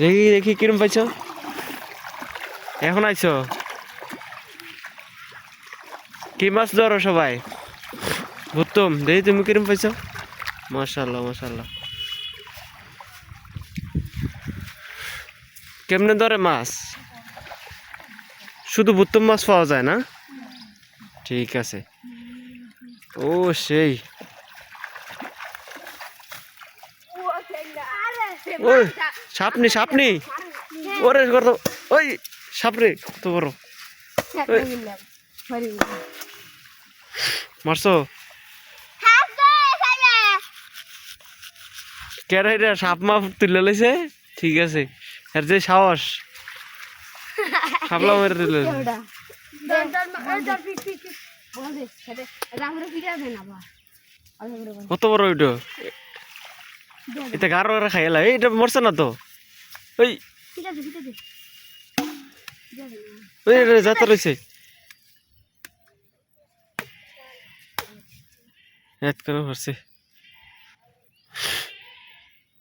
দেখি দেখি, কিরম পাইছ? এখন আইছো? কি মাছ ধরো সবাই? উত্তম, দেখি তুমি কিরম পাইছ? মাশাল্লাহ মাশাল্লাহ কেমনে ধরে মাছ? শুধু বুত্তম মাছ পাওয়া যায় না? ঠিক আছে। ও, সেই। ওই, সাপনি সাপনি। ওরে কত ওই সাপরে কত বড়। মারছো? সাপ মাপ তুলে লইছে? ঠিক আছে। এর যে সাহস। সাপলা মেরে দিল। কত বড় ওইটা? এটা গারো গারো খাইলা এইটা মরছে না তো? ওই। ওই রে যাতে রয়েছে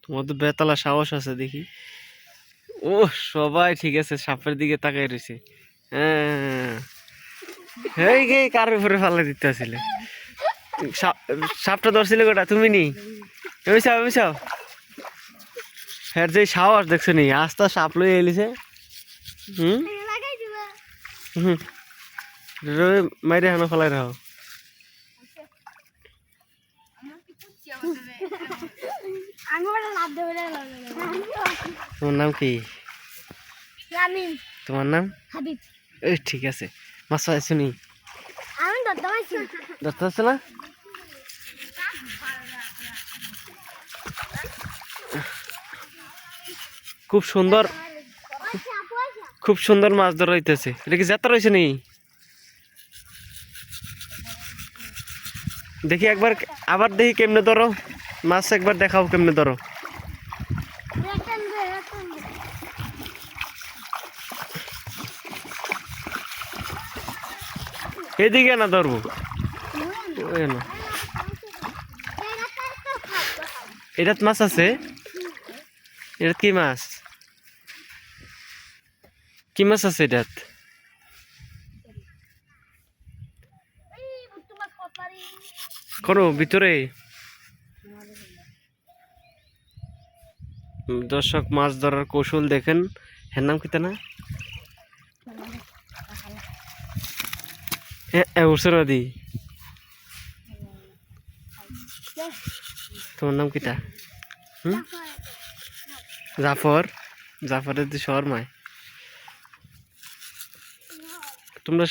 তোমার তো বেতলা সাহস আছে দেখি। ও সবাই ঠিক আছে সাপের দিকে তাকাই রয়েছে হ্যাঁ। কার উপরে ফালা দিতে আসলে? সাপটা ধরছিলে গোটা তুমি নি? এমিসাও এমিসাও হ্যাঁ যে সাহস দেখছ নি আস্তা সাপ লই এলিছে। হুম? হুম। মাইরে হানো ফলাই রাখো। তোমার নাম কি? তোমার নাম? ঠিক আছে। মাছ পাইছো নি? আমি ধরতে পারছি ধরতে না? খুব সুন্দর খুব সুন্দর মাছ ধরা হইতেছে। এটা কি যাত্রা রয়েছে নি দেখি একবার, আবার দেখি কেমনে ধরো। মাছ একবার দেখাও কেমনে ধরো। এদিকে না ধরবো। না। এটাত মাছ আছে? এটাত কি মাছ? কি মাছ আছে এটাত? কোনো ভিতরে। দর্শক, মাছ ধরার কৌশল দেখেন। হ্যাঁ নাম কিতা না? উসরাদি তোমার নাম কিটা হুম? জাফর। জাফরের শহর মায় তোমরা